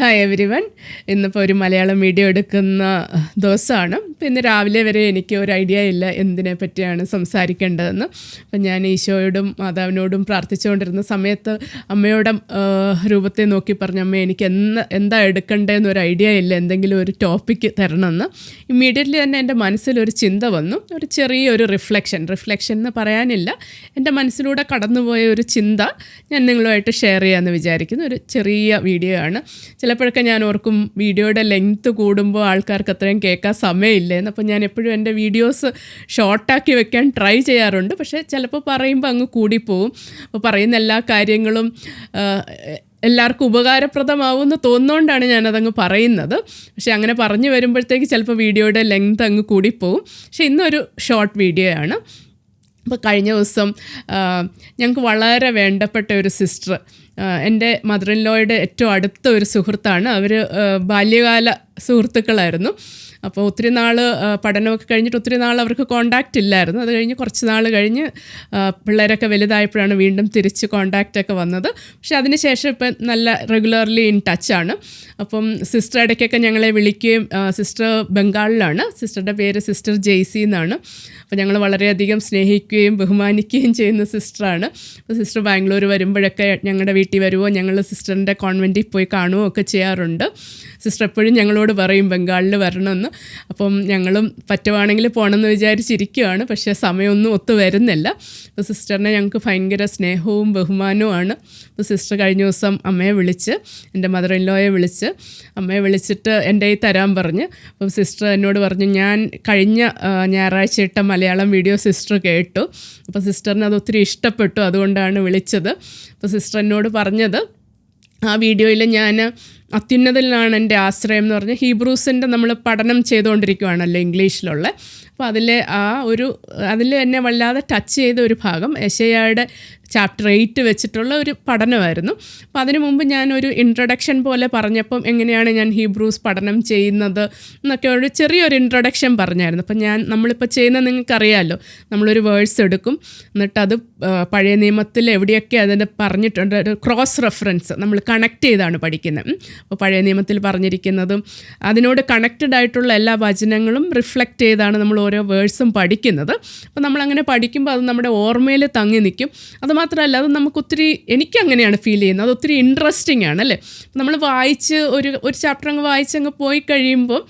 Hi every one ഇന്നിപ്പോൾ ഒരു Malayalam video എടുക്കുന്ന ദിവസമാണ്. അപ്പം ഇന്ന് രാവിലെ വരെ എനിക്ക് ഒരു ഐഡിയ ഇല്ല എന്തിനെ പറ്റിയാണ് സംസാരിക്കേണ്ടതെന്ന്. അപ്പം ഞാൻ ഈശോയോടും മാതാവിനോടും പ്രാർത്ഥിച്ചുകൊണ്ടിരുന്ന സമയത്ത് അമ്മയുടെ രൂപത്തെ നോക്കി പറഞ്ഞു അമ്മ എനിക്ക് എന്ന് എന്താ എടുക്കേണ്ടതെന്ന് ഒരു ഐഡിയ ഇല്ല. എന്തെങ്കിലും ഒരു ടോപ്പിക്ക് തരണമെന്ന്. ഇമ്മീഡിയറ്റ്ലി തന്നെ എന്റെ മനസ്സിലൊരു ചിന്ത വന്നു. ഒരു ചെറിയൊരു റിഫ്ലക്ഷൻ റിഫ്ലക്ഷൻ എന്ന് പറയാനില്ല. എന്റെ മനസ്സിലൂടെ കടന്നുപോയ ഒരു ചിന്ത ഞാൻ നിങ്ങളുമായിട്ട് ഷെയർ ചെയ്യാമെന്ന് വിചാരിക്കുന്നു. ഒരു ചെറിയ വീഡിയോ ആണ്. ചിലപ്പോഴൊക്കെ ഞാൻ ഓർക്കും വീഡിയോയുടെ ലെങ്ത്ത് കൂടുമ്പോൾ ആൾക്കാർക്ക് അത്രയും കേൾക്കാൻ സമയമില്ലേന്ന്. അപ്പോൾ ഞാൻ എപ്പോഴും എന്റെ വീഡിയോസ് ഷോർട്ടാക്കി വെക്കാൻ ട്രൈ ചെയ്യാറുണ്ട്. പക്ഷേ ചിലപ്പോൾ പറയുമ്പോൾ അങ്ങ് കൂടിപ്പോവും. അപ്പോൾ പറയുന്ന എല്ലാ കാര്യങ്ങളും എല്ലാവർക്കും ഉപകാരപ്രദമാവുമെന്ന് തോന്നുന്നതുകൊണ്ടാണ് ഞാനതങ്ങ് പറയുന്നത്. പക്ഷേ അങ്ങനെ പറഞ്ഞു വരുമ്പോഴത്തേക്ക് ചിലപ്പോൾ വീഡിയോയുടെ ലെങ്ത് അങ്ങ് കൂടിപ്പോവും. പക്ഷേ ഇന്നൊരു ഷോർട്ട് വീഡിയോ ആണ്. അപ്പോൾ കഴിഞ്ഞ ദിവസം ഞങ്ങൾക്ക് വളരെ വേണ്ടപ്പെട്ട ഒരു സിസ്റ്റർ എന്റെ മദറിൻ ലോയുടെ ഏറ്റവും അടുത്ത ഒരു സുഹൃത്താണ്. അവർ ബാല്യകാല സുഹൃത്തുക്കളായിരുന്നു. അപ്പോൾ ഒത്തിരി നാൾ പഠനമൊക്കെ കഴിഞ്ഞിട്ട് ഒത്തിരി നാൾ അവർക്ക് കോണ്ടാക്റ്റ് ഇല്ലായിരുന്നു. അത് കഴിഞ്ഞ് കുറച്ച് നാൾ കഴിഞ്ഞ് പിള്ളേരൊക്കെ വലുതായപ്പോഴാണ് വീണ്ടും തിരിച്ച് കോണ്ടാക്റ്റൊക്കെ വന്നത്. പക്ഷെ അതിനുശേഷം ഇപ്പം നല്ല റെഗുലർലി ഇൻ ടച്ചാണ് അപ്പം സിസ്റ്റർ ഇടയ്ക്കൊക്കെ ഞങ്ങളെ വിളിക്കുകയും സിസ്റ്റർ ബംഗാളിലാണ്. സിസ്റ്ററുടെ പേര് സിസ്റ്റർ ജെയ്സി എന്നാണ്. അപ്പോൾ ഞങ്ങൾ വളരെയധികം സ്നേഹിക്കുകയും ബഹുമാനിക്കുകയും ചെയ്യുന്ന സിസ്റ്ററാണ് അപ്പോൾ സിസ്റ്റർ ബാംഗ്ലൂർ വരുമ്പോഴൊക്കെ ഞങ്ങളുടെ വീട്ടിൽ വരുമോ ഞങ്ങൾ സിസ്റ്ററിന്റെ കോൺവെന്റിൽ പോയി കാണുകയോ ഒക്കെ ചെയ്യാറുണ്ട്. സിസ്റ്റർ എപ്പോഴും ഞങ്ങളോട് പറയും ബംഗാളിൽ വരണമെന്ന്. അപ്പം ഞങ്ങളും പറ്റുവാണെങ്കിൽ പോകണമെന്ന് വിചാരിച്ചിരിക്കുകയാണ് പക്ഷേ സമയമൊന്നും ഒത്തു വരുന്നില്ല. അപ്പോൾ സിസ്റ്ററിനെ ഞങ്ങൾക്ക് ഭയങ്കര സ്നേഹവും ബഹുമാനവുമാണ്. അപ്പോൾ സിസ്റ്റർ കഴിഞ്ഞ ദിവസം അമ്മയെ വിളിച്ച് എന്റെ മദർ ഇൻലോയെ വിളിച്ച് അമ്മയെ വിളിച്ചിട്ട് എന്റെ ഈ തരാൻ പറഞ്ഞ്. അപ്പം സിസ്റ്റർ എന്നോട് പറഞ്ഞു ഞാൻ കഴിഞ്ഞ ഞായറാഴ്ച ഇട്ട മലയാളം വീഡിയോ സിസ്റ്റർ കേട്ടു. അപ്പോൾ സിസ്റ്ററിന് അത് ഒത്തിരി ഇഷ്ടപ്പെട്ടു അതുകൊണ്ടാണ് വിളിച്ചത്. അപ്പോൾ സിസ്റ്റർ എന്നോട് പറഞ്ഞത് ആ വീഡിയോയിൽ ഞാൻ അത്യുന്നതത്തിലാണ് എന്റെ ആശ്രയം എന്ന് പറഞ്ഞ് ഹീബ്രൂസിന്റെ നമ്മൾ പഠനം ചെയ്തുകൊണ്ടിരിക്കുകയാണല്ലോ ഇംഗ്ലീഷിലുള്ള. അപ്പോൾ അതിൽ ആ ഒരു അതിൽ എന്നെ വല്ലാതെ ടച്ച് ചെയ്ത ഒരു ഭാഗം യശയായുടെ ചാപ്റ്റർ എയ്റ്റ് വെച്ചിട്ടുള്ള ഒരു പഠനമായിരുന്നു. അപ്പോൾ അതിനു മുമ്പ് ഞാൻ ഒരു ഇൻട്രൊഡക്ഷൻ പോലെ പറഞ്ഞപ്പം എങ്ങനെയാണ് ഞാൻ ഹീബ്രൂസ് പഠനം ചെയ്യുന്നത് എന്നൊക്കെ ഒരു ചെറിയൊരു ഇൻട്രൊഡക്ഷൻ പറഞ്ഞായിരുന്നു. അപ്പോൾ ഞാൻ നമ്മളിപ്പോൾ ചെയ്യുന്നത് നിങ്ങൾക്കറിയാമല്ലോ. നമ്മളൊരു വേഴ്സ് എടുക്കും എന്നിട്ട് അത് പഴയ നിയമത്തിൽ എവിടെയൊക്കെ അതിന്റെ പറഞ്ഞിട്ടുണ്ട് ഒരു ക്രോസ് റെഫറൻസ് നമ്മൾ കണക്ട് ചെയ്താണ് പഠിക്കുന്നത്. അപ്പോൾ പഴയ നിയമത്തിൽ പറഞ്ഞിരിക്കുന്നതും അതിനോട് കണക്റ്റഡ് ആയിട്ടുള്ള എല്ലാ വചനങ്ങളും റിഫ്ലക്റ്റ് ചെയ്താണ് നമ്മൾ ഓരോ വേഴ്സും പഠിക്കുന്നത്. അപ്പോൾ നമ്മളങ്ങനെ പഠിക്കുമ്പോൾ അത് നമ്മുടെ ഓർമ്മയിൽ തങ്ങി നിൽക്കും. അതുമാത്രമല്ല അത് നമുക്ക് ഒത്തിരി എനിക്ക് അങ്ങനെയാണ് ഫീൽ ചെയ്യുന്നത്. അത് ഒത്തിരി ഇൻട്രസ്റ്റിംഗ് ആണ് അല്ലേ? നമ്മൾ വായിച്ച് ഒരു ഒരു ചാപ്റ്റർ അങ്ങ് വായിച്ച് അങ്ങ് പോയി കഴിയുമ്പോൾ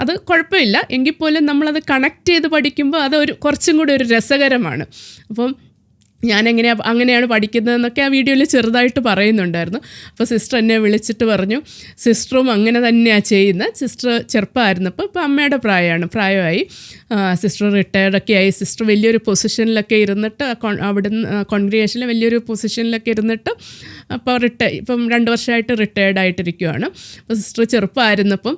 അത് കുഴപ്പമില്ല. എങ്കിൽ പോലും നമ്മളത് കണക്ട് ചെയ്ത് പഠിക്കുമ്പോൾ അത് ഒരു കുറച്ചും കൂടി ഒരു രസകരമാണ്. അപ്പം ഞാൻ എങ്ങനെയാണ് അങ്ങനെയാണ് പഠിക്കുന്നതെന്നൊക്കെ ആ വീഡിയോയിൽ ചെറുതായിട്ട് പറയുന്നുണ്ടായിരുന്നു. അപ്പോൾ സിസ്റ്റർ എന്നെ വിളിച്ചിട്ട് പറഞ്ഞു സിസ്റ്ററും അങ്ങനെ തന്നെയാണ് ചെയ്യുന്നത്. സിസ്റ്റർ ചെറുപ്പമായിരുന്നപ്പോൾ ഇപ്പോൾ അമ്മയുടെ പ്രായമാണ് പ്രായമായി. സിസ്റ്റർ റിട്ടയർഡൊക്കെ ആയി. സിസ്റ്റർ വലിയൊരു പൊസിഷനിലൊക്കെ ഇരുന്നിട്ട് അവിടുന്ന് കോൺഗ്രിഗേഷനിൽ വലിയൊരു പൊസിഷനിലൊക്കെ ഇരുന്നിട്ട് അപ്പോൾ റിട്ടയർ ഇപ്പം രണ്ട് വർഷമായിട്ട് റിട്ടയർഡ് ആയിട്ടിരിക്കുവാണ്. അപ്പോൾ സിസ്റ്റർ ചെറുപ്പമായിരുന്നപ്പം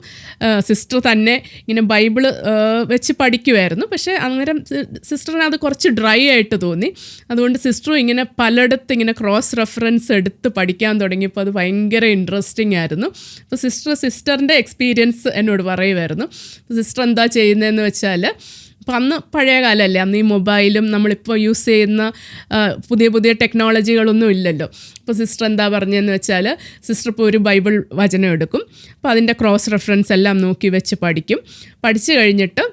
സിസ്റ്റർ തന്നെ ഇങ്ങനെ ബൈബിൾ വെച്ച് പഠിക്കുമായിരുന്നു പക്ഷേ അന്നേരം സിസ്റ്ററിന് അത് കുറച്ച് ഡ്രൈ ആയിട്ട് തോന്നി. അതുകൊണ്ട് സിസ്റ്ററും ഇങ്ങനെ പലയിടത്ത് ഇങ്ങനെ ക്രോസ് റെഫറൻസ് എടുത്ത് പഠിക്കാൻ തുടങ്ങിയപ്പോൾ അത് ഭയങ്കര ഇൻട്രസ്റ്റിംഗ് ആയിരുന്നു. അപ്പോൾ സിസ്റ്റർ സിസ്റ്ററിന്റെ എക്സ്പീരിയൻസ് എന്നോട് പറയുമായിരുന്നു സിസ്റ്റർ എന്താ ചെയ്യുന്നതെന്ന് വെച്ചാൽ അപ്പം അന്ന് പഴയ കാലമല്ലേ അന്ന് ഈ മൊബൈലും നമ്മളിപ്പോൾ യൂസ് ചെയ്യുന്ന പുതിയ പുതിയ ടെക്നോളജികളൊന്നും ഇല്ലല്ലോ. അപ്പോൾ സിസ്റ്റർ എന്താ പറഞ്ഞതെന്ന് വെച്ചാൽ സിസ്റ്റർ ഇപ്പോൾ ഒരു ബൈബിൾ വചനം എടുക്കും. അപ്പോൾ അതിന്റെ ക്രോസ് റെഫറൻസ് എല്ലാം നോക്കി വെച്ച് പഠിക്കും. പഠിച്ചു കഴിഞ്ഞിട്ട്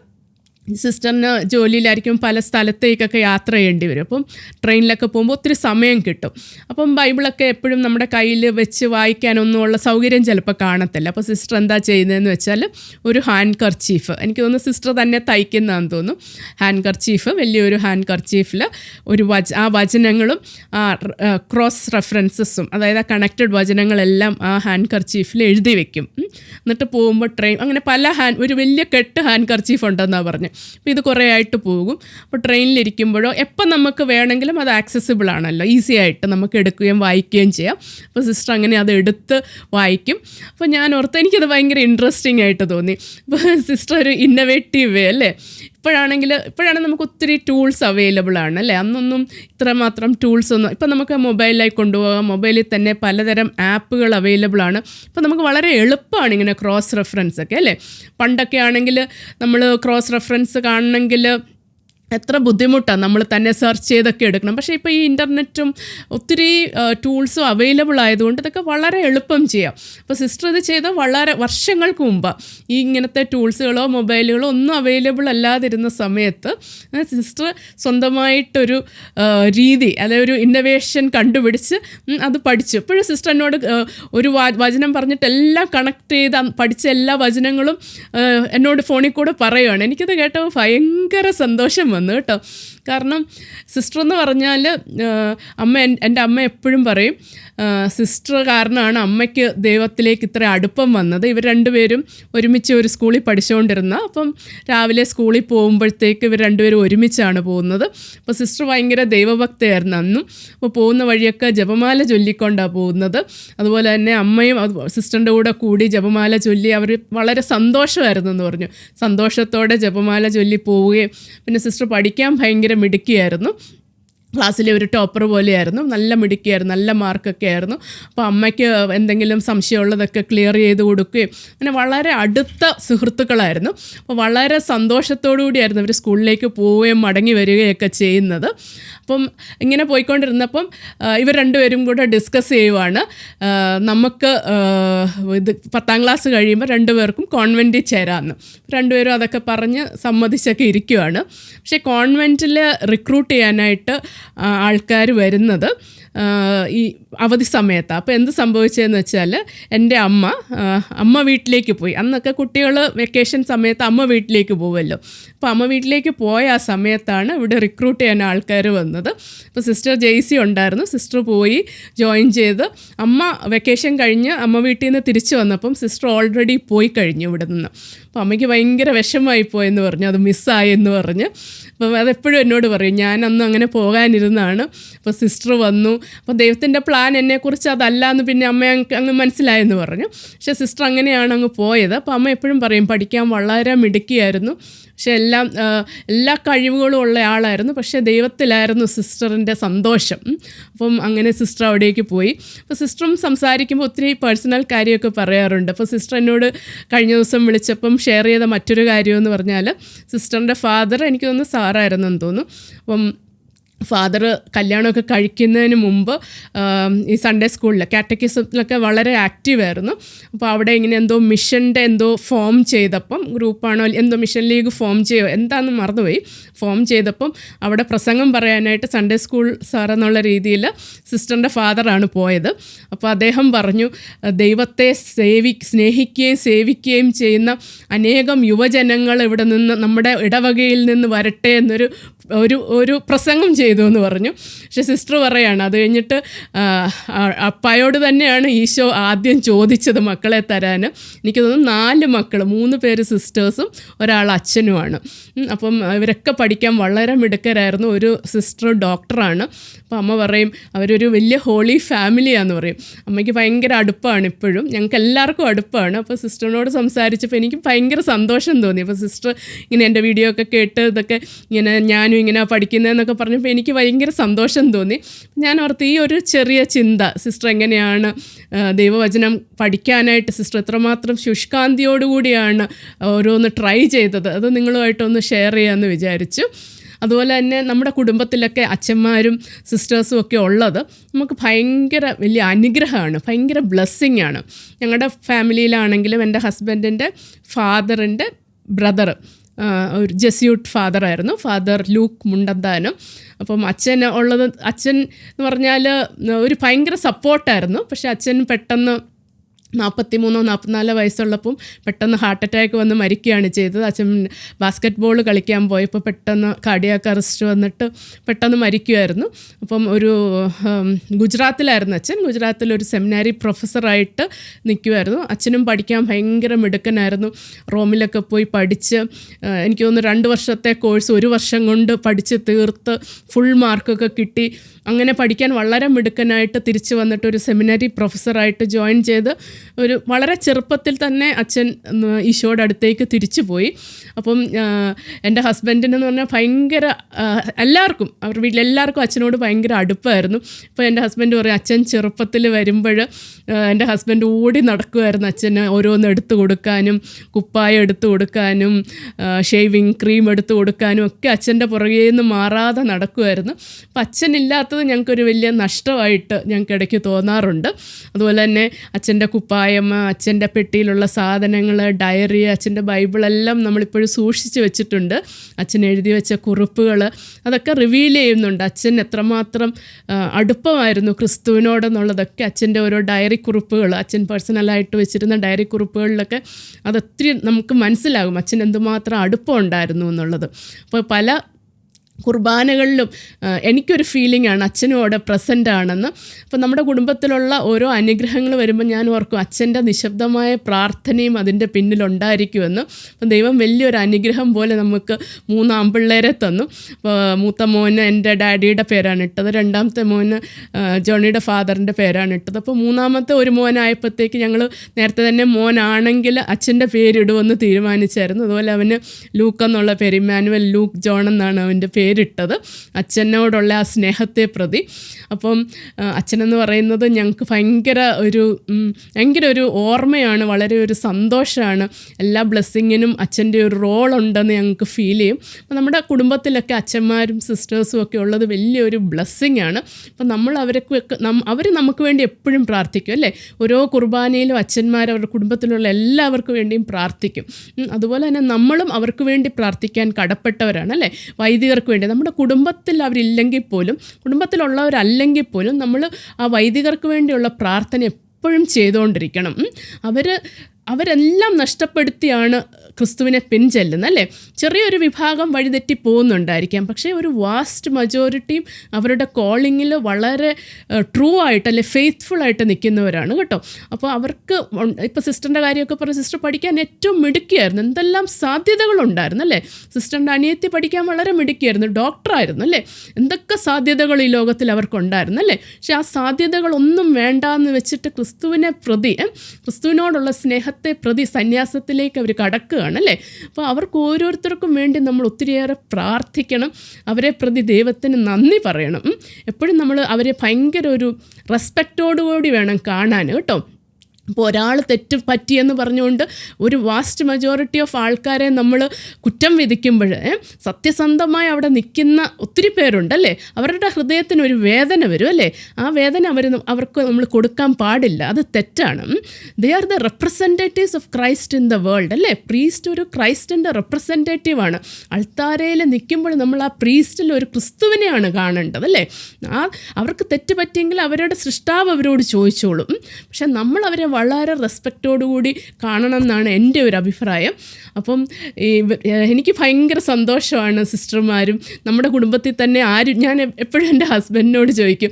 സിസ്റ്ററിന് ജോലിയിലായിരിക്കും പല സ്ഥലത്തേക്കൊക്കെ യാത്ര ചെയ്യേണ്ടി വരും. അപ്പം ട്രെയിനിലൊക്കെ പോകുമ്പോൾ ഒത്തിരി സമയം കിട്ടും. അപ്പം ബൈബിളൊക്കെ എപ്പോഴും നമ്മുടെ കയ്യിൽ വെച്ച് വായിക്കാനൊന്നുമുള്ള സൗകര്യം ചിലപ്പോൾ കാണത്തില്ല. അപ്പോൾ സിസ്റ്റർ എന്താ ചെയ്യുന്നതെന്ന് വെച്ചാൽ ഒരു ഹാൻഡ് കർച്ചീഫ്. എനിക്ക് തോന്നുന്നു സിസ്റ്റർ തന്നെ തയ്ക്കുന്നതാണെന്ന് തോന്നുന്നു. ഹാൻഡ് കർച്ചീഫ് വലിയൊരു ഹാൻഡ് കർച്ചീഫിൽ ഒരു വച ആ വചനങ്ങളും ക്രോസ് റെഫറൻസസും അതായത് ആ കണക്റ്റഡ് വചനങ്ങളെല്ലാം ആ ഹാൻഡ് കർച്ചീഫിൽ എഴുതി വെക്കും. എന്നിട്ട് പോകുമ്പോൾ ട്രെയിൻ അങ്ങനെ പല ഹാൻഡ് ഒരു വലിയ കെട്ട് ഹാൻഡ് കർച്ചീഫ് ഉണ്ടെന്നാണ് പറഞ്ഞു അപ്പോൾ ഇത് കുറേ ആയിട്ട് പോകും. അപ്പോൾ ട്രെയിനിലിരിക്കുമ്പോഴോ എപ്പം നമുക്ക് വേണമെങ്കിലും അത് ആക്സസിബിൾ ആണല്ലോ. ഈസി ആയിട്ട് നമുക്ക് എടുക്കുകയും വായിക്കുകയും ചെയ്യാം. അപ്പോൾ സിസ്റ്റർ അങ്ങനെ അത് എടുത്ത് വായിക്കും. അപ്പോൾ ഞാൻ ഓർത്ത് എനിക്കത് ഭയങ്കര ഇൻട്രസ്റ്റിംഗ് ആയിട്ട് തോന്നി. അപ്പോൾ സിസ്റ്റർ ഒരു ഇന്നവേറ്റീവ് വേ അല്ലേ? ഇപ്പോഴാണെങ്കിൽ ഇപ്പോഴാണ് നമുക്ക് ഒത്തിരി ടൂൾസ് അവൈലബിൾ ആണ് അല്ലേ? അന്നൊന്നും ഇത്രമാത്രം ടൂൾസ് ഒന്നും ഇപ്പം നമുക്ക് മൊബൈലിലായി കൊണ്ടുപോകാം മൊബൈലിൽ തന്നെ പലതരം ആപ്പുകൾ അവൈലബിൾ ആണ്. ഇപ്പം നമുക്ക് വളരെ എളുപ്പമാണ് ഇങ്ങനെ ക്രോസ് റെഫറൻസ് ഒക്കെ അല്ലേ? പണ്ടൊക്കെ ആണെങ്കിൽ നമ്മൾ ക്രോസ് റെഫറൻസ് കാണണമെങ്കിൽ എത്ര ബുദ്ധിമുട്ടാണ് നമ്മൾ തന്നെ സെർച്ച് ചെയ്തൊക്കെ എടുക്കണം. പക്ഷേ ഇപ്പോൾ ഈ ഇന്റർനെറ്റും ഒത്തിരി ടൂൾസും അവൈലബിൾ ആയതുകൊണ്ട് ഇതൊക്കെ വളരെ എളുപ്പം ചെയ്യാം. അപ്പോൾ സിസ്റ്റർ ഇത് ചെയ്ത വളരെ വർഷങ്ങൾക്ക് മുമ്പാണ് ഈ ഇങ്ങനത്തെ ടൂൾസുകളോ മൊബൈലുകളോ ഒന്നും അവൈലബിൾ അല്ലാതിരുന്ന സമയത്ത് സിസ്റ്റർ സ്വന്തമായിട്ടൊരു രീതി അതായത് ഒരു ഇന്നവേഷൻ കണ്ടുപിടിച്ച് അത് പഠിച്ചു. ഇപ്പോഴും സിസ്റ്റർ എന്നോട് ഒരു വചനം പറഞ്ഞിട്ട് എല്ലാം കണക്ട് ചെയ്ത് പഠിച്ച എല്ലാ വചനങ്ങളും എന്നോട് ഫോണിൽ കൂടെ പറയുകയാണ് എനിക്കത് കേട്ടപ്പോൾ ഭയങ്കര സന്തോഷം വന്നു. കേട്ടോ. കാരണം സിസ്റ്റർ എന്ന് പറഞ്ഞാൽ അമ്മ എന്റെ അമ്മ എപ്പോഴും പറയും സിസ്റ്റർ കാരണമാണ് അമ്മയ്ക്ക് ദൈവത്തിലേക്ക് ഇത്ര അടുപ്പം വന്നത്. ഇവർ രണ്ടുപേരും ഒരുമിച്ച് ഒരു സ്കൂളിൽ പഠിച്ചുകൊണ്ടിരുന്ന അപ്പം രാവിലെ സ്കൂളിൽ പോകുമ്പോഴത്തേക്ക് ഇവർ രണ്ടുപേരും ഒരുമിച്ചാണ് പോകുന്നത്. അപ്പോൾ സിസ്റ്റർ ഭയങ്കര ദൈവഭക്തയായിരുന്നു അന്നും. അപ്പോൾ പോകുന്ന വഴിയൊക്കെ ജപമാല ചൊല്ലിക്കൊണ്ടാണ് പോകുന്നത്. അതുപോലെ തന്നെ അമ്മയും സിസ്റ്ററിന്റെ കൂടെ കൂടി ജപമാല ചൊല്ലി അവർ വളരെ സന്തോഷമായിരുന്നു എന്ന് പറഞ്ഞു. സന്തോഷത്തോടെ ജപമാല ചൊല്ലി പോവുകയും പിന്നെ സിസ്റ്റർ പഠിക്കാൻ ഭയങ്കര മിടുക്കിയായിരുന്നു. ക്ലാസ്സിലെ ഒരു ടോപ്പർ പോലെയായിരുന്നു. നല്ല മിടുക്കിയായിരുന്നു നല്ല മാർക്കൊക്കെ ആയിരുന്നു. അപ്പോൾ അമ്മയ്ക്ക് എന്തെങ്കിലും സംശയമുള്ളതൊക്കെ ക്ലിയർ ചെയ്ത് കൊടുക്കുകയും അങ്ങനെ വളരെ അടുത്ത സുഹൃത്തുക്കളായിരുന്നു. അപ്പോൾ വളരെ സന്തോഷത്തോടു കൂടിയായിരുന്നു അവർ സ്കൂളിലേക്ക് പോവുകയും മടങ്ങി വരികയൊക്കെ ചെയ്യുന്നത്. അപ്പം ഇങ്ങനെ പോയിക്കൊണ്ടിരുന്നപ്പം ഇവർ രണ്ടുപേരും കൂടെ ഡിസ്കസ് ചെയ്യുവാണ്. നമുക്ക് ഇത് പത്താം ക്ലാസ് കഴിയുമ്പോൾ രണ്ടുപേർക്കും കോൺവെന്റിൽ ചേരാമെന്ന് രണ്ടുപേരും അതൊക്കെ പറഞ്ഞ് സമ്മതിച്ചൊക്കെ ഇരിക്കുവാണ്. പക്ഷേ കോൺവെന്റിൽ റിക്രൂട്ട് ചെയ്യാനായിട്ട് ആൾക്കാർ വരുന്നത്. ഈ അവധി സമയത്താണ് അപ്പോൾ എന്ത് സംഭവിച്ചതെന്ന് വെച്ചാൽ എന്റെ അമ്മ അമ്മ വീട്ടിലേക്ക് പോയി. അന്നൊക്കെ കുട്ടികൾ വെക്കേഷൻ സമയത്ത് അമ്മ വീട്ടിലേക്ക് പോകുമല്ലോ അപ്പോൾ അമ്മ വീട്ടിലേക്ക് പോയ ആ സമയത്താണ് ഇവിടെ റിക്രൂട്ട് ചെയ്യാൻ ആൾക്കാർ വന്നത്. അപ്പോൾ സിസ്റ്റർ ജെയ്സി ഉണ്ടായിരുന്നു. സിസ്റ്റർ പോയി ജോയിൻ ചെയ്ത് അമ്മ വെക്കേഷൻ കഴിഞ്ഞ് അമ്മ വീട്ടിൽ നിന്ന് തിരിച്ചു വന്നപ്പം സിസ്റ്റർ ഓൾറെഡി പോയി കഴിഞ്ഞു ഇവിടെ നിന്ന്. അപ്പോൾ അമ്മയ്ക്ക് ഭയങ്കര വിഷമമായി പോയെന്ന് പറഞ്ഞു. അത് മിസ്സായെന്ന് പറഞ്ഞ്. അപ്പോൾ അതെപ്പോഴും എന്നോട് പറയും ഞാൻ അന്ന് അങ്ങനെ പോകാനിരുന്നാണ്. അപ്പോൾ സിസ്റ്റർ വന്നു. അപ്പോൾ ദൈവത്തിന്റെ പ്ലാൻ എന്നെക്കുറിച്ച് അതല്ല എന്ന് പിന്നെ അമ്മ അങ്ങ് മനസ്സിലായെന്ന് പറഞ്ഞു. പക്ഷേ സിസ്റ്റർ അങ്ങനെയാണ് അങ്ങ് പോയത്. അപ്പോൾ അമ്മ എപ്പോഴും പറയും പഠിക്കാൻ വളരെ മിടുക്കിയായിരുന്നു. പക്ഷെ എല്ലാം എല്ലാ കഴിവുകളും ഉള്ള ആളായിരുന്നു. പക്ഷേ ദൈവത്തിലായിരുന്നു സിസ്റ്ററിന്റെ സന്തോഷം. അപ്പം അങ്ങനെ സിസ്റ്റർ അവിടേക്ക് പോയി. അപ്പോൾ സിസ്റ്ററും സംസാരിക്കുമ്പോൾ ഒത്തിരി പേഴ്സണൽ കാര്യമൊക്കെ പറയാറുണ്ട്. അപ്പോൾ സിസ്റ്റർ എന്നോട് കഴിഞ്ഞ ദിവസം വിളിച്ചപ്പം ഷെയർ ചെയ്ത മറ്റൊരു കാര്യമെന്ന് പറഞ്ഞാൽ സിസ്റ്ററിന്റെ ഫാദർ എനിക്ക് തോന്നുന്നു സാറായിരുന്നു എന്ന് തോന്നുന്നു. അപ്പം ഫാദർ കല്യാണമൊക്കെ കഴിക്കുന്നതിന് മുമ്പ് ഈ സൺഡേ സ്കൂളിൽ കാറ്റക്കിസത്തിലൊക്കെ വളരെ ആക്റ്റീവായിരുന്നു അപ്പോൾ അവിടെ ഇങ്ങനെ എന്തോ മിഷന്റെ എന്തോ ഫോം ചെയ്തപ്പം ഗ്രൂപ്പാണോ എന്തോ മിഷൻ ലീഗ് ഫോം ചെയ്യോ എന്താണെന്ന് മറന്നുപോയി. ഫോം ചെയ്തപ്പം അവിടെ പ്രസംഗം പറയാനായിട്ട് സൺഡേ സ്കൂൾ സാർ എന്നുള്ള രീതിയിൽ സിസ്റ്ററിന്റെ ഫാദറാണ് പോയത്. അപ്പോൾ അദ്ദേഹം പറഞ്ഞു ദൈവത്തെ സേവി സ്നേഹിക്കുകയും സേവിക്കുകയും ചെയ്യുന്ന അനേകം യുവജനങ്ങൾ ഇവിടെ നിന്ന് നമ്മുടെ ഇടവകയിൽ നിന്ന് വരട്ടെ എന്നൊരു ഒരു ഒരു പ്രസംഗം ചെയ്തു എന്ന് പറഞ്ഞു. പക്ഷെ സിസ്റ്റർ പറയാണ് അത് കഴിഞ്ഞിട്ട് അപ്പായോട് തന്നെയാണ് ഈശോ ആദ്യം ചോദിച്ചത് മക്കളെ തരാൻ. എനിക്ക് തോന്നുന്നു നാല് മക്കൾ മൂന്ന് പേര് സിസ്റ്റേഴ്സും ഒരാൾ അച്ഛനുമാണ്. അപ്പം ഇവരൊക്കെ പഠിക്കാൻ വളരെ മിടുക്കരായിരുന്നു. ഒരു സിസ്റ്റർ ഡോക്ടറാണ്. അപ്പോൾ അമ്മ പറയും അവരൊരു വലിയ ഹോളി ഫാമിലിയാന്ന് പറയും. അമ്മയ്ക്ക് ഭയങ്കര അടുപ്പമാണ് ഇപ്പോഴും. ഞങ്ങൾക്ക് എല്ലാവർക്കും അടുപ്പമാണ് അപ്പോൾ സിസ്റ്ററിനോട് സംസാരിച്ചപ്പോൾ എനിക്ക് ഭയങ്കര സന്തോഷം തോന്നി. അപ്പോൾ സിസ്റ്റർ ഇങ്ങനെ എന്റെ വീഡിയോ ഒക്കെ കേട്ട് ഇതൊക്കെ ഇങ്ങനെ ഞാനും ഇങ്ങനെ പഠിക്കുന്നതെന്നൊക്കെ പറഞ്ഞപ്പോൾ എനിക്ക് ഭയങ്കര സന്തോഷം തോന്നി. ഞാൻ ഓർത്ത് ഈ ഒരു ചെറിയ ചിന്ത സിസ്റ്റർ എങ്ങനെയാണ് ദൈവവചനം പഠിക്കാനായിട്ട് സിസ്റ്റർ എത്രമാത്രം ശുഷ്കാന്തിയോടുകൂടിയാണ് ഓരോന്ന് ട്രൈ ചെയ്തത്? അത് നിങ്ങളുമായിട്ടൊന്ന് ഷെയർ ചെയ്യാമെന്ന് വിചാരിച്ചു. അതുപോലെ തന്നെ നമ്മുടെ കുടുംബത്തിലൊക്കെ അച്ഛന്മാരും സിസ്റ്റേഴ്സും ഒക്കെ ഉള്ളത് നമുക്ക് ഭയങ്കര വലിയ അനുഗ്രഹമാണ് ഭയങ്കര ബ്ലെസ്സിങ് ആണ്. ഞങ്ങളുടെ ഫാമിലിയിലാണെങ്കിലും എന്റെ ഹസ്ബൻഡിന്റെ ഫാദറിന്റെ ബ്രദർ ഒരു ജെസ്യൂട്ട് ഫാദറായിരുന്നു ഫാദർ ലൂക്ക് മുണ്ടന്താനും. അപ്പം അച്ഛൻ ഉള്ളത് അച്ഛൻ എന്ന് പറഞ്ഞാൽ ഒരു ഭയങ്കര സപ്പോർട്ടായിരുന്നു പക്ഷേ അച്ഛൻ പെട്ടെന്ന് നാൽപ്പത്തി മൂന്നോ നാൽപ്പത്തിനാലോ വയസ്സുള്ളപ്പം പെട്ടെന്ന് ഹാർട്ട് അറ്റാക്ക് വന്ന് മരിക്കുകയാണ് ചെയ്തത്. അച്ഛൻ ബാസ്ക്കറ്റ് ബോൾ കളിക്കാൻ പോയപ്പോൾ പെട്ടെന്ന് കാർഡിയാക്ക് അറസ്റ്റ് വന്നിട്ട് പെട്ടെന്ന് മരിക്കുമായിരുന്നു അപ്പം ഒരു ഗുജറാത്തിലായിരുന്നു അച്ഛൻ. ഗുജറാത്തിൽ ഒരു സെമിനാരി പ്രൊഫസറായിട്ട് നിൽക്കുമായിരുന്നു അച്ഛനും പഠിക്കാൻ ഭയങ്കര മിടുക്കനായിരുന്നു. റോമിലൊക്കെ പോയി പഠിച്ച് എനിക്ക് തോന്നുന്നു രണ്ട് വർഷത്തെ കോഴ്സ് ഒരു വർഷം കൊണ്ട് പഠിച്ച് തീർത്ത് ഫുൾ മാർക്കൊക്കെ കിട്ടി. അങ്ങനെ പഠിക്കാൻ വളരെ മിടുക്കനായിട്ട് തിരിച്ചു വന്നിട്ട് ഒരു സെമിനാരി പ്രൊഫസറായിട്ട് ജോയിൻ ചെയ്ത് ഒരു വളരെ ചെറുപ്പത്തിൽ തന്നെ അച്ഛൻ ഈശോയുടെ അടുത്തേക്ക് തിരിച്ചു പോയി അപ്പം എന്റെ ഹസ്ബൻഡിനെന്ന് പറഞ്ഞാൽ ഭയങ്കര എല്ലാവർക്കും അവരുടെ വീട്ടിലെല്ലാവർക്കും അച്ഛനോട് ഭയങ്കര അടുപ്പമായിരുന്നു അപ്പോൾ എന്റെ ഹസ്ബൻഡ് പറയും അച്ഛൻ ചെറുപ്പത്തിൽ വരുമ്പോൾ എന്റെ ഹസ്ബൻഡ് ഓടി നടക്കുമായിരുന്നു അച്ഛന് ഓരോന്ന് എടുത്തു കൊടുക്കാനും കുപ്പായം എടുത്തു കൊടുക്കാനും ഷേവിങ് ക്രീം എടുത്തു കൊടുക്കാനും ഒക്കെ അച്ഛന്റെ പുറകെ നിന്ന് മാറാതെ നടക്കുമായിരുന്നു. അപ്പം അച്ഛനില്ലാത്തത് ഞങ്ങൾക്കൊരു വലിയ നഷ്ടമായിട്ട് ഞങ്ങൾക്ക് ഇടയ്ക്ക് തോന്നാറുണ്ട്. അതുപോലെ തന്നെ അച്ഛന്റെ കുപ്പായം അച്ഛന്റെ പെട്ടിയിലുള്ള സാധനങ്ങൾ ഡയറി അച്ഛന്റെ ബൈബിളെല്ലാം നമ്മളിപ്പോഴും സൂക്ഷിച്ച് വെച്ചിട്ടുണ്ട്. അച്ഛൻ എഴുതി വെച്ച കുറിപ്പുകൾ അതൊക്കെ റിവീൽ ചെയ്യുന്നുണ്ട്. അച്ഛൻ എത്രമാത്രം അടുപ്പമായിരുന്നു ക്രിസ്തുവിനോടെന്നുള്ളതൊക്കെ അച്ഛന്റെ ഓരോ ഡയറി കുറിപ്പുകൾ അച്ഛൻ പേഴ്സണലായിട്ട് വെച്ചിരുന്ന ഡയറി കുറിപ്പുകളിലൊക്കെ അതൊത്തിരി നമുക്ക് മനസ്സിലാകും അച്ഛൻ എന്തുമാത്രം അടുപ്പം ഉണ്ടായിരുന്നു എന്നുള്ളത്. അപ്പോൾ പല കുർബാനകളിലും എനിക്കൊരു ഫീലിംഗ് ആണ് അച്ഛനും അവിടെ പ്രസന്റ് ആണെന്ന്. അപ്പോൾ നമ്മുടെ കുടുംബത്തിലുള്ള ഓരോ അനുഗ്രഹങ്ങൾ വരുമ്പോൾ ഞാൻ ഓർക്കും അച്ഛന്റെ നിശബ്ദമായ പ്രാർത്ഥനയും അതിന്റെ പിന്നിലുണ്ടായിരിക്കുമെന്ന്. അപ്പം ദൈവം വലിയൊരു അനുഗ്രഹം പോലെ നമുക്ക് മൂന്ന് ആമ്പിള്ളേരെ തന്നു. അപ്പോൾ മൂത്ത മോന് എന്റെ ഡാഡിയുടെ പേരാണ് ഇട്ടത്. രണ്ടാമത്തെ മോന് ജോണിയുടെ ഫാദറിന്റെ പേരാണ് ഇട്ടത്. അപ്പോൾ മൂന്നാമത്തെ ഒരു മോനായപ്പോഴത്തേക്ക് ഞങ്ങൾ നേരത്തെ തന്നെ മോനാണെങ്കിൽ അച്ഛന്റെ പേരിടുമെന്ന് തീരുമാനിച്ചായിരുന്നു. അതുപോലെ അവന് ലൂക്ക് എന്നുള്ള പേര് ഇമ്മാനുവൽ ലൂക്ക് ജോൺ എന്നാണ് അവന്റെ പേരിട്ടത് അച്ഛനോടുള്ള ആ സ്നേഹത്തെ പ്രതി. അപ്പം അച്ഛനെന്ന് പറയുന്നത് ഞങ്ങൾക്ക് ഭയങ്കര ഒരു ഭയങ്കര ഒരു ഓർമ്മയാണ് വളരെ ഒരു സന്തോഷമാണ് എല്ലാ ബ്ലെസ്സിങ്ങിനും അച്ഛന്റെ ഒരു റോൾ ഉണ്ടെന്ന് ഞങ്ങൾക്ക് ഫീൽ ചെയ്യും. അപ്പം നമ്മുടെ കുടുംബത്തിലൊക്കെ അച്ഛന്മാരും സിസ്റ്റേഴ്സും ഒക്കെ ഉള്ളത് വലിയൊരു ബ്ലെസ്സിങ് ആണ് അപ്പം നമ്മൾ അവരൊക്കെ അവർ നമുക്ക് വേണ്ടി എപ്പോഴും പ്രാർത്ഥിക്കും അല്ലേ? ഓരോ കുർബാനയിലും അച്ഛന്മാർ അവരുടെ കുടുംബത്തിലുള്ള എല്ലാവർക്കും വേണ്ടിയും പ്രാർത്ഥിക്കും. അതുപോലെ തന്നെ നമ്മളും അവർക്ക് വേണ്ടി പ്രാർത്ഥിക്കാൻ കടപ്പെട്ടവരാണ് അല്ലേ? വൈദികർക്ക് വേണ്ടി നമ്മുടെ കുടുംബത്തിൽ അവരില്ലെങ്കിൽ പോലും കുടുംബത്തിലുള്ളവരല്ലെങ്കിൽ പോലും നമ്മൾ ആ വൈദികർക്ക് വേണ്ടിയുള്ള പ്രാർത്ഥന എപ്പോഴും ചെയ്തുകൊണ്ടിരിക്കണം. അവർ അവരെല്ലാം നഷ്ടപ്പെടുത്തിയാണ് ക്രിസ്തുവിനെ പിൻചെല്ലുന്ന അല്ലേ ചെറിയൊരു വിഭാഗം വഴിതെറ്റി പോകുന്നുണ്ടായിരിക്കാം. പക്ഷേ ഒരു വാസ്റ്റ് മജോറിറ്റിയും അവരുടെ കോളിങ്ങിൽ വളരെ ട്രൂ ആയിട്ട് അല്ലെ ഫെയ്ത്ത്ഫുൾ ആയിട്ട് നിൽക്കുന്നവരാണ് കേട്ടോ. അപ്പോൾ അവർക്ക് ഇപ്പോൾ സിസ്റ്ററിന്റെ കാര്യമൊക്കെ പറഞ്ഞ് സിസ്റ്റർ പഠിക്കാൻ ഏറ്റവും മിടുക്കിയായിരുന്നു. എന്തെല്ലാം സാധ്യതകളുണ്ടായിരുന്നു അല്ലേ സിസ്റ്ററിന്റെ അനിയത്തി പഠിക്കാൻ വളരെ മിടുക്കിയായിരുന്നു. ഡോക്ടറായിരുന്നു അല്ലേ എന്തൊക്കെ സാധ്യതകൾ ഈ ലോകത്തിൽ അവർക്കുണ്ടായിരുന്നു അല്ലേ പക്ഷേ ആ സാധ്യതകളൊന്നും വേണ്ടാന്ന് വെച്ചിട്ട് ക്രിസ്തുവിനെ പ്രതി ക്രിസ്തുവിനോടുള്ള സ്നേഹത്തെ പ്രതി സന്യാസത്തിലേക്ക് അവർ കടക്കുകയാണ് അല്ലേ അപ്പോൾ അവർക്ക് ഓരോരുത്തർക്കും വേണ്ടി നമ്മൾ ഒത്തിരിയേറെ പ്രാർത്ഥിക്കണം. അവരെ പ്രതി ദൈവത്തിന് നന്ദി പറയണം. എപ്പോഴും നമ്മൾ അവരെ ഭയങ്കര ഒരു റെസ്പെക്റ്റോടുകൂടി വേണം കാണാൻ കേട്ടോ? ഇപ്പോൾ ഒരാൾ തെറ്റ് പറ്റിയെന്ന് പറഞ്ഞുകൊണ്ട് ഒരു വാസ്റ്റ് മെജോറിറ്റി ഓഫ് ആൾക്കാരെ നമ്മൾ കുറ്റം വിധിക്കുമ്പോൾ സത്യസന്ധമായി അവിടെ നിൽക്കുന്ന ഒത്തിരി പേരുണ്ടല്ലേ? അവരുടെ ഹൃദയത്തിന് ഒരു വേദന വരും അല്ലേ? ആ വേദന അവർ അവർക്ക് നമ്മൾ കൊടുക്കാൻ പാടില്ല. അത് തെറ്റാണ്. They are the representatives of Christ in the world അല്ലേ? പ്രീസ്റ്റ് ഒരു ക്രൈസ്റ്റിന്റെ റെപ്രസെന്റേറ്റീവ് ആണ്. അൾത്താരയിൽ നിൽക്കുമ്പോൾ നമ്മൾ ആ പ്രീസ്റ്റിൽ ഒരു ക്രിസ്തുവിനെയാണ് കാണേണ്ടത് അല്ലേ? ആ അവർക്ക് തെറ്റ് പറ്റിയെങ്കിൽ അവരുടെ സൃഷ്ടാവ് അവരോട് ചോദിച്ചോളും. പക്ഷെ നമ്മൾ അവരെ വളരെ റെസ്പെക്റ്റോടുകൂടി കാണണം എന്നാണ് എന്റെ ഒരു അഭിപ്രായം. അപ്പം എനിക്ക് ഭയങ്കര സന്തോഷമാണ് സിസ്റ്റർമാരും. നമ്മുടെ കുടുംബത്തിൽ തന്നെ ആരും ഞാൻ എപ്പോഴും എന്റെ ഹസ്ബൻഡിനോട് ചോദിക്കും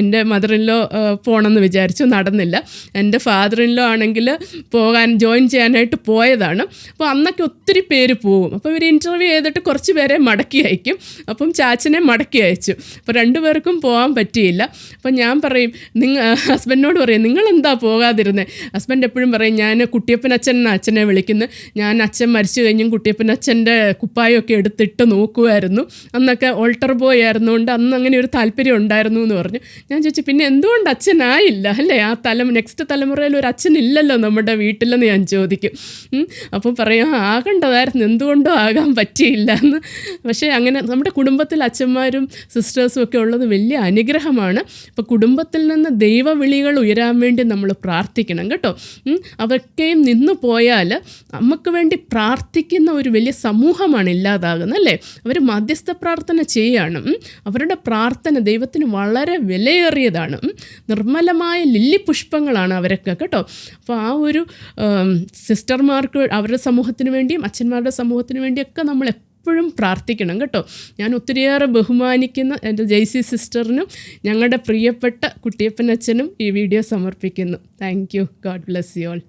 എന്റെ മദറിൻലോ പോകണമെന്ന് വിചാരിച്ചു നടന്നില്ല. എന്റെ ഫാദറിൻലോ ആണെങ്കിൽ പോകാൻ ജോയിൻ ചെയ്യാനായിട്ട് പോയതാണ്. അപ്പോൾ അന്നൊക്കെ ഒത്തിരി പേര് പോകും അപ്പോൾ ഇവർ ഇന്റർവ്യൂ ചെയ്തിട്ട് കുറച്ച് പേരെ മടക്കി അയക്കും. അപ്പം ചാച്ചനെ മടക്കി അയച്ചു. അപ്പോൾ രണ്ടുപേർക്കും പോകാൻ പറ്റിയില്ല. അപ്പം ഞാൻ പറയും നിങ്ങൾ ഹസ്ബൻഡിനോട് പറയും നിങ്ങൾ എന്താ പോകാതിരുന്നത് ഹസ്ബൻഡ് എപ്പോഴും പറയും ഞാൻ കുട്ടിയപ്പൻ അച്ഛൻ അച്ഛനെ വിളിക്കുന്നു. ഞാൻ അച്ഛൻ മരിച്ചു കഴിഞ്ഞും കുട്ടിയപ്പൻ അച്ഛന്റെ കുപ്പായമൊക്കെ എടുത്തിട്ട് നോക്കുമായിരുന്നു അന്നൊക്കെ ഓൾട്ടർ ബോയ് ആയിരുന്നുകൊണ്ട് അന്ന് അങ്ങനെ ഒരു താല്പര്യം ഉണ്ടായിരുന്നു എന്ന് പറഞ്ഞു. ഞാൻ ചോദിച്ചു പിന്നെ എന്തുകൊണ്ട് അച്ഛനായില്ല? അല്ലേ ആ തലം നെക്സ്റ്റ് തലമുറയിൽ ഒരു അച്ഛൻ ഇല്ലല്ലോ നമ്മുടെ വീട്ടിലെന്ന് ഞാൻ ചോദിക്കും. അപ്പം അപ്പോൾ പറയാം "ആ, ആകേണ്ടതായിരുന്നു. എന്തുകൊണ്ടോ ആകാൻ പറ്റിയില്ല എന്ന്. പക്ഷേ അങ്ങനെ നമ്മുടെ കുടുംബത്തിൽ അച്ഛന്മാരും സിസ്റ്റേഴ്സും ഒക്കെ ഉള്ളത് വലിയ അനുഗ്രഹമാണ്. അപ്പോൾ കുടുംബത്തിൽ നിന്ന് ദൈവവിളികൾ ഉയരാൻ വേണ്ടി നമ്മൾ പ്രാർത്ഥിക്കണം കേട്ടോ. അതൊക്കെയും നിന്നു പോയാൽ നമുക്ക് വേണ്ടി പ്രാർത്ഥിക്കുന്ന ഒരു വലിയ സമൂഹമാണ് ഇല്ലാതാകുന്നത് അല്ലേ? അവർ മധ്യസ്ഥ പ്രാർത്ഥന ചെയ്യുകയാണ് അവരുടെ പ്രാർത്ഥന ദൈവത്തിന് വളരെ വിലയേറിയതാണ്. നിർമ്മലമായ ലില്ലി പുഷ്പങ്ങളാണ് അവരൊക്കെ കേട്ടോ. അപ്പോൾ ആ ഒരു സിസ്റ്റർമാർക്ക് അവരുടെ സമൂഹത്തിന് വേണ്ടിയും അച്ഛന്മാരുടെ സമൂഹത്തിന് വേണ്ടിയൊക്കെ നമ്മൾ എപ്പോഴും പ്രാർത്ഥിക്കണം കേട്ടോ. ഞാൻ ഒത്തിരിയേറെ ബഹുമാനിക്കുന്ന എന്റെ ജെയ്സി സിസ്റ്ററിനും ഞങ്ങളുടെ പ്രിയപ്പെട്ട കുട്ടിയപ്പൻ അച്ഛനും ഈ വീഡിയോ സമർപ്പിക്കുന്നു. Thank you. God bless you all.